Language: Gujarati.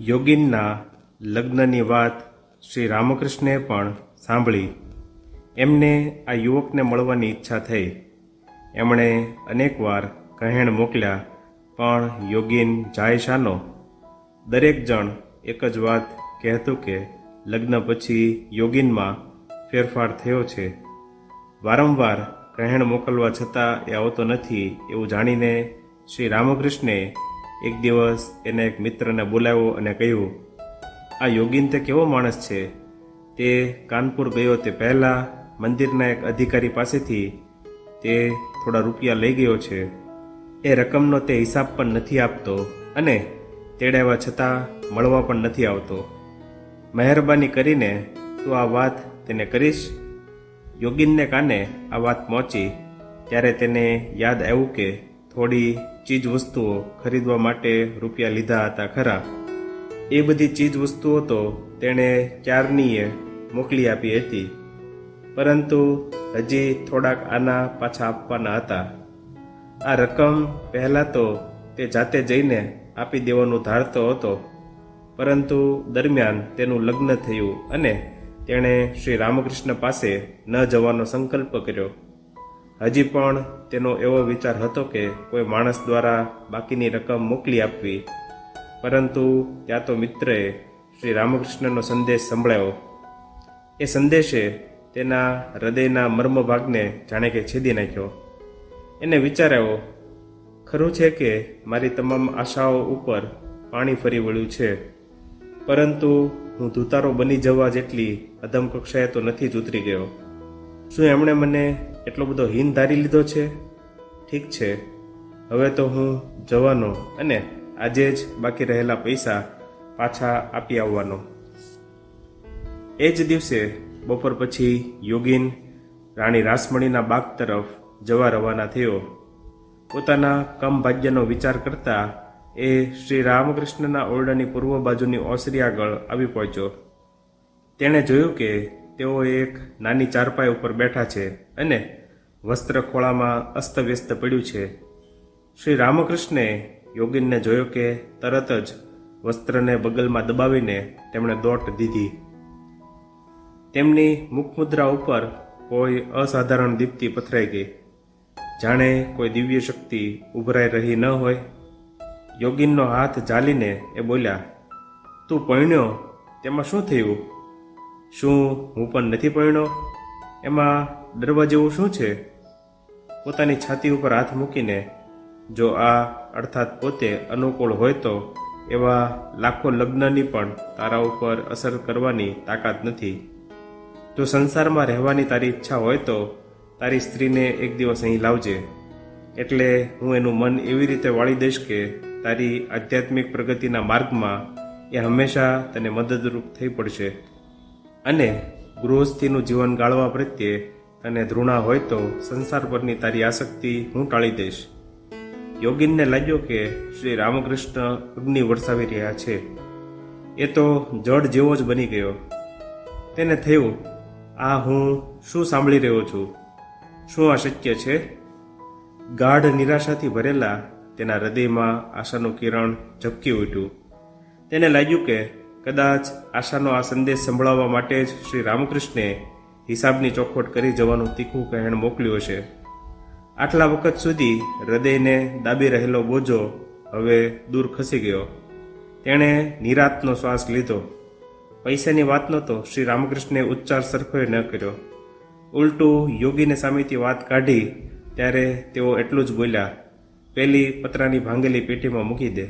યોગીનના લગ્નની વાત શ્રી રામકૃષ્ણે પણ સાંભળી. એમને આ યુવકને મળવાની ઈચ્છા થઈ. એમણે અનેકવાર કહેણ મોકલ્યા, પણ યોગીન, જાય શાનો? દરેક જણ એક જ વાત કહેતું કે લગ્ન પછી યોગીનમાં ફેરફાર થયો છે. વારંવાર કહેણ મોકલવા છતાં એ આવતો નથી એવું જાણીને શ્રી રામકૃષ્ણે એક દિવસ એને એક મિત્રને બોલાવ્યો અને કહ્યું, આ યોગીન તે કેવો માણસ છે? તે કાનપુર ગયો તે પહેલાં મંદિરના એક અધિકારી પાસેથી તે થોડા રૂપિયા લઈ ગયો છે. એ રકમનો તે હિસાબ પણ નથી આપતો અને તેડાવ્યા છતાં મળવા પણ નથી આવતો. મહેરબાની કરીને તું આ વાત તેને કરીશ? યોગીનને કાને આ વાત પહોંચી ત્યારે તેને યાદ આવ્યું કે થોડી ચીજ વસ્તુઓ ખરીદવા માટે રૂપિયા લીધા હતા ખરા. એ બધી ચીજ વસ્તુઓ તો તેણે ક્યારનીએ મોકલી આપી હતી. પરંતુ હજી થોડાક આના પાછા આપવાના હતા. આ રકમ પહેલાં તો તે જાતે જઈને આપી દેવાનું ધારતો હતો. પરંતુ દરમિયાન તેનું લગ્ન થયું અને તેણે શ્રી રામકૃષ્ણ પાસે ન જવાનો સંકલ્પ કર્યો. હજી પણ તેનો એવો વિચાર હતો કે કોઈ માણસ દ્વારા બાકીની રકમ મોકલી આપવી. પરંતુ ત્યાં તો મિત્રએ શ્રી રામકૃષ્ણનો સંદેશ સંભળાયો. એ સંદેશે તેના હૃદયના મર્મ ભાગને જાણે કે છેદી નાખ્યો. એને વિચાર્યો, ખરું છે કે મારી તમામ આશાઓ ઉપર પાણી ફરી વળ્યું છે. પરંતુ હું ધુતારો બની જવા જેટલી અધમ કક્ષાએ તો નથી જ ઉતરી ગયો. શું એમણે મને એટલો બધો હીન ધારી લીધો છે? ઠીક છે. હવે તો હું જવાનો અને આજે જ બાકી રહેલા પૈસા પાછા આપી આવવાનો. એ જ દિવસે બપોર પછી યોગીન રાણી રાસમણીના બાગ તરફ જવા રવાના થયો. પોતાના કમ ભાગ્યનો વિચાર કરતા એ શ્રી રામકૃષ્ણના ઓરડાની પૂર્વ બાજુની ઓસરી આગળ આવી પહોંચ્યો. તેણે જોયું કે તેઓ એક નાની ચારપાઈ ઉપર બેઠા છે અને વસ્ત્ર ખોળામાં અસ્તવ્યસ્ત પડ્યું છે. શ્રી રામકૃષ્ણે યોગીનને જોયો કે તરત જ વસ્ત્રને બગલમાં દબાવીને તેમણે દોટ દીધી. તેમની મુખમુદ્રા ઉપર કોઈ અસાધારણ દીપ્તિ પથરાઈ ગઈ. જાણે કોઈ દિવ્ય શક્તિ ઉભરાઈ રહી ન હોય. યોગીનનો હાથ ઝાલીને એ બોલ્યા, તું પરણ્યો, તેમાં શું થયું? શું હું પણ નથી પરણ્યો? એમાં ડરવા જેવું શું છે? પોતાની છાતી ઉપર હાથ મૂકીને જો આ અર્થાત પોતે અનુકૂળ હોય તો એવા લાખો લગ્નની પણ તારા ઉપર અસર કરવાની તાકાત નથી. જો સંસારમાં રહેવાની તારી ઈચ્છા હોય તો તારી સ્ત્રીને એક દિવસ અહીં લાવજે. એટલે હું એનું મન એવી રીતે વાળી દઈશ કે તારી આધ્યાત્મિક પ્રગતિના માર્ગમાં એ હંમેશા તને મદદરૂપ થઈ પડશે. અને ગૃહસ્થીનું જીવન ગાળવા પ્રત્યે તને ધૃણા હોય તો સંસાર પરની તારી આસક્તિ હું ટાળી દઈશ. યોગીનને લાગ્યો કે શ્રી રામકૃષ્ણ અગ્નિ વરસાવી રહ્યા છે. એ તો જડ જેવો જ બની ગયો. તેને થયું, આ હું શું સાંભળી રહ્યો છું? શું આ શક્ય છે? ગાઢ નિરાશાથી ભરેલા તેના હૃદયમાં આશાનું કિરણ ઝબકી ઉઠ્યું. તેને લાગ્યું કે કદાચ આશાનો આ સંદેશ સંભળાવવા માટે જ શ્રી રામકૃષ્ણે હિસાબની ચોખવટ કરી જવાનું તીખું કહેણ મોકલ્યું છે આટલા વખત સુધી હૃદયને દાબી રહેલો બોજો હવે દૂર ખસી ગયો. તેણે નિરાતનો શ્વાસ લીધો. પૈસાની વાતનો તો શ્રી રામકૃષ્ણે ઉચ્ચાર સરખોય ન કર્યો. ઉલટું યોગીને સામેથી વાત કાઢી ત્યારે તેઓ એટલું જ બોલ્યા, પેલી પતરાની ભાંગેલી પેટીમાં મૂકી દે.